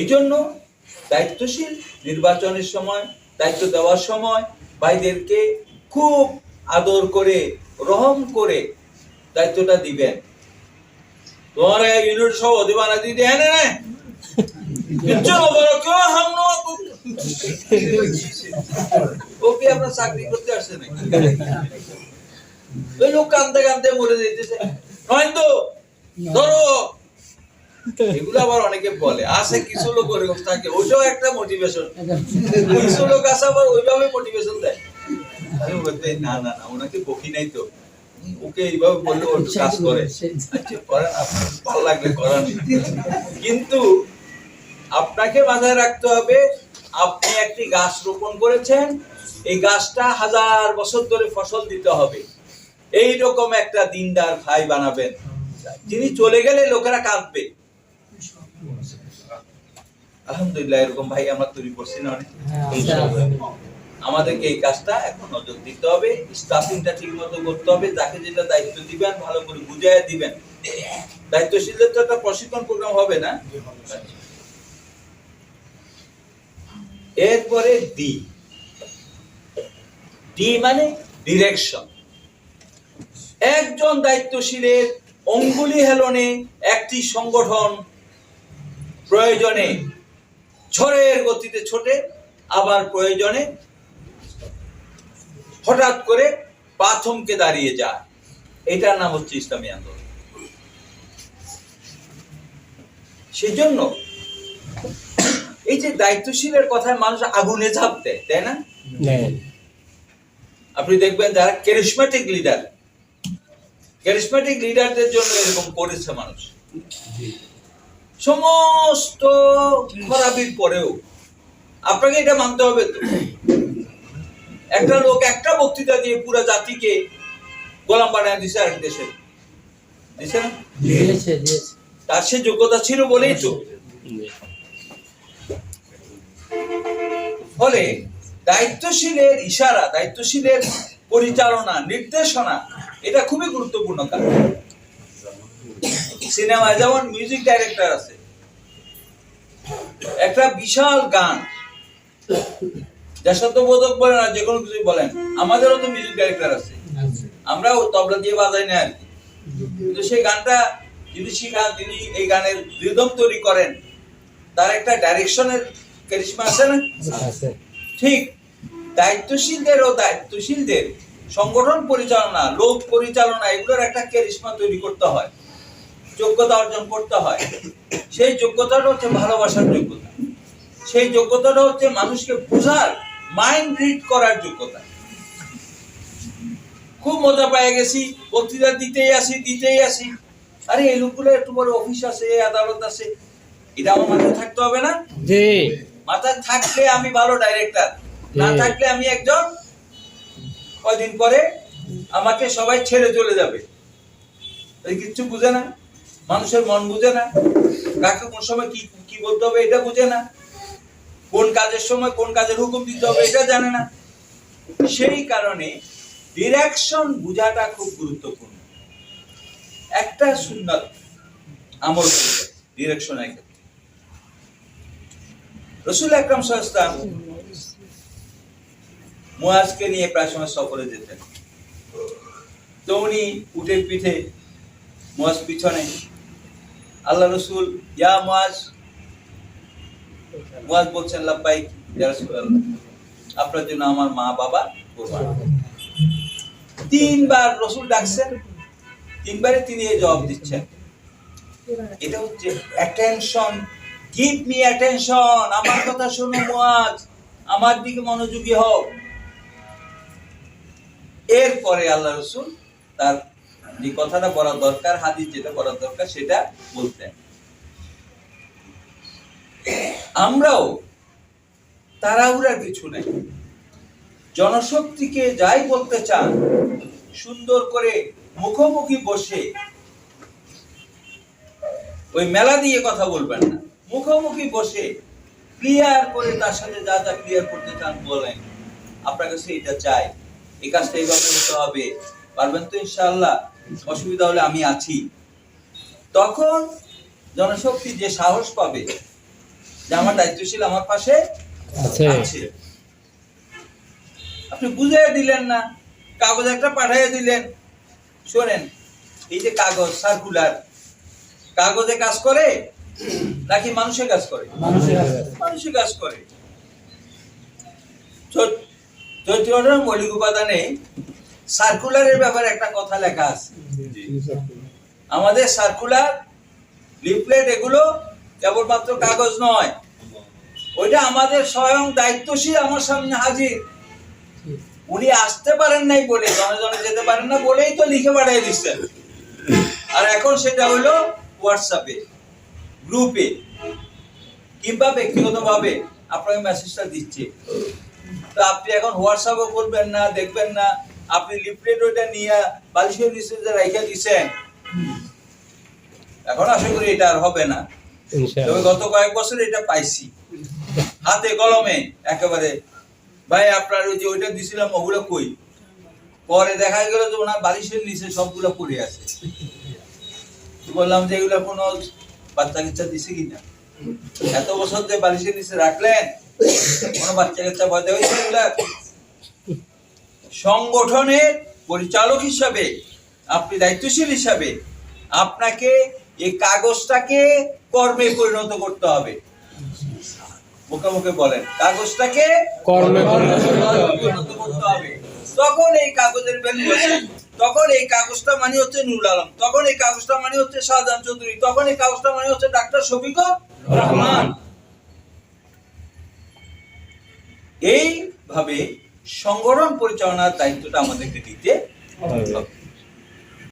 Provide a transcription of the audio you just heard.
এই জন্য দায়িত্বশীল নির্বাচনের সময়, দায়িত্ব দেওয়ার সময় ভাইদেরকে খুব আদর করে, রহম করে দায়িত্বটা দিবেন। ইউনিট আপনার চাকরি করতে আসছে নাকি লোক মরে যেতেছে ধরো। এগুলো আবার অনেকে বলে আছে কিছু লোক ওরকম থাকে, ওইটাও একটা মোটিভেশন কিছু লোক আছে আবার ওইভাবে মোটিভেশন দেয়। আমি বলতে, না না না, ওনাকে বকি নাই তো। ওকে এইভাবে বললে ও একটু কাজ করে। আচ্ছা করেন, আপনার ভালো লাগলে কিন্তু আপনাকে মাথায় রাখতে হবে, আপনি একটি গাছ রোপণ করেছেন, এই গাছটা হাজার বছর ধরে ফসল দিতে হবে। এই রকম একটা দিনদার ভাই বানাবেন। যিনি চলে গেলে লোকেরা কাঁদবে। আলহামদুলিল্লাহ এরকম ভাই আমরা তৈরি করছি না অনেক। আমাদেরকে এই কাজটা এখন নজর দিতে হবে স্টাফিংটা ঠিক মতো করতে হবে যাকে যেটা দায়িত্ব দিবেন ভালো করে বুঝাইয়া দিবেন। দায়িত্বশীলদের তো একটা প্রশিক্ষণ প্রোগ্রাম হবে না? এরপরে ডি ডি মানে ডিরেকশন একজন দায়িত্বশীলের অঙ্গুলি হেলনে একটি সংগঠন প্রয়োজনে ঝড়ের গতিতে ছোটে আবার প্রয়োজনে হঠাৎ করে পাথমকে দাঁড়িয়ে যায়। এটার নাম হচ্ছে ইসলামী আন্দোলন। সেজন্য এই যে দায়িত্বশীলের কথায় মানুষ আগুনে ঝাঁপ দেয় তাই না? আপনি দেখবেন যারা ক্যারিসমেটিক লিডার ক্যারিসমেটিক লিডারদের জন্য এরকম করেছে মানুষ। সমস্ত খরাবির পরেও আপনাকে এটা মানতে হবে তো। একটা লোক একটা বক্তৃতা দিয়ে পুরো জাতিকে গোলাম বানায় দিছে আরেক দেশে। দিছে না? তার সে যোগ্যতা ছিল বলেই তো। ফলে দায়িত্বশীলের ইশারা দায়িত্বশীলের পরিচালনা নির্দেশনা এটা খুবই গুরুত্বপূর্ণ কাজ। সিনেমায় যেমন মিউজিক ডাইরেক্টর আছে একটা বিশাল গান। দেশাত্মবোধক বলেন আর যে কোনো কিছু বলেন আমাদেরও তো মিউজিক ডাইরেক্টর আছে। আমরাও তবলা দিয়ে বাজাই না আর কি। কিন্তু সেই গানটা যিনি শিখান তিনি এই গানের রিদম তৈরি করেন তার একটা ডাইরেকশনের ক্যারিশমা আছে না? ঠিক। দায়িত্বশীলদের ও দায়িত্বশীলদের সংগঠন পরিচালনা লোক পরিচালনা এগুলোর একটা ক্যারিশমা তৈরি করতে হয়। যোগ্যতা অর্জন করতে হয়। সেই যোগ্যতাটা হচ্ছে ভালোবাসার যোগ্যতা। সেই যোগ্যতাটা হচ্ছে মানুষকে বোঝার মাইন্ড রিড করার যোগ্যতা। খুব মজা পেয়ে গেছি বক্তৃতা দিতেই আসি দিতেই আসি। আরে এই লোকগুলো একটু বড় অফিস আছে আদালত আছে এটা আমার মাথায় থাকতে হবে না? জি। মাথায় থাকলে আমি ভালো ডাইরেক্টর না থাকলে আমি একজন কয়দিন পরে আমাকে সবাই ছেড়ে চলে যাবে। কিচ্ছু বুঝে না। মানুষের মন বুঝে না। কাকে কোন সময় কি কি বলতে হবে এটা বুঝে না। কোন কাজের সময় কোন কাজের হুকুম দিতে হবে এটা জানে না। সেই কারণে ডিরেকশন বুঝাটা খুব গুরুত্বপূর্ণ। একটা সুন্দর আমল ডিরেকশনের ক্ষেত্রে। রসুল আকরাম সাহস্তাম মুয়াজকে নিয়ে প্রায় সময় সফরে যেতেন। তো উনি উঠে পিঠে মুয়াজ পিছনে আল্লাহ রসুল, ইয়া মুয়াজ মুয়াজ বলছেন, লাব্বাইক আপনার জন্য আমার মা, বাবা তিনবার রসুল ডাকছেন, তিনবারে তিনি এই জবাব দিচ্ছেন। এটা হচ্ছে অ্যাটেনশন গিভ মি অ্যাটেনশন আমার কথা শোনো মুয়াজ আমার দিকে মনোযোগী হও। এরপরে আল্লাহ রসুল তার যে কথাটা বলা দরকার, হাদিস যেটা বলা দরকার, সেটা বলতেন। আমরাও তাড়াহুড়ার কিছু নেই। জনশক্তিকে যাই বলতে চান, সুন্দর করে মুখোমুখি বসে ওই মেলা দিয়ে কথা বলবেন না। মুখোমুখি বসে ক্লিয়ার করে তার সাথে যা যা ক্লিয়ার করতে চান বলেন। আপনার কাছে এটা চাই। এই কাজটা এইভাবে হতে হবে। পারবেন তো ইনশাআল্লাহ। অসুবিধা হলে আমি আছি। তখন জনশক্তি যে সাহস পাবে যে আমার দায়িত্বশীল আমার পাশে আছে। আপনি বুঝিয়ে দিলেন না কাগজ একটা পাঠিয়ে দিলেন। শোনেন এই যে কাগজ সার্কুলার কাগজে কাজ করে নাকি মানুষের কাজ করে? মানুষের কাজ করে। চৈ- চৈত্রের মৌলিক উপাদানে সার্কুলারের ব্যাপারে একটা কথা লেখা আছে। আমাদের সার্কুলার লিফলেট এগুলো কেবলমাত্র কাগজ নয়। ওইটা আমাদের স্বয়ং দায়িত্বশীল আমার সামনে হাজির। উনি আসতে পারেন নাই বলে জনে জনে যেতে পারেন না বলেই তো লিখে পাঠিয়ে দিচ্ছেন। আর এখন সেটা হলো হোয়াটসঅ্যাপে গ্রুপে কিংবা ব্যক্তিগতভাবে আপনাকে মেসেজটা দিচ্ছে। তো আপনি এখন হোয়াটসঅ্যাপও করবেন না দেখবেন না। আপনি লিফলেট ওইটা নিয়ে বালিশের নিচে যে রেখে দিচ্ছেন এখন আশা করি এটা আর হবে না। তবে গত কয়েক বছর এটা পাইছি। হাতে কলমে একেবারে। ভাই আপনার ওই যে ওইটা দিছিলাম ওগুলো কই? পরে দেখা গেল যে ওনার বালিশের নিচে সবগুলো পড়ে আছে। বললাম যে এগুলো কোনো বাচ্চা কাচ্চা দিছে কিনা? এত বছর যে বালিশের নিচে রাখলেন কোনো বাচ্চা কাচ্চা ভয় দেবে সংগঠনের পরিচালক হিসাবে আপনি দায়িত্বশীল হিসাবে আপনাকে এই কাগজটাকে কর্মে পরিণত করতে হবে। মুখে মুখে বলেন কাগজটাকে কর্মে পরিণত করতে হবে। তখন এই কাগজের ভ্যালু তখন এই কাগজটা মানে হচ্ছে নুরুল আলম। তখন এই কাগজটা মানে হচ্ছে শাহজাহান চৌধুরী। তখন এই কাগজটা মানে হচ্ছে ডাক্তার শফিকুর রহমান। এইভাবে সংগঠন পরিচালনার দায়িত্বটা আমাদেরকে দিতে হবে।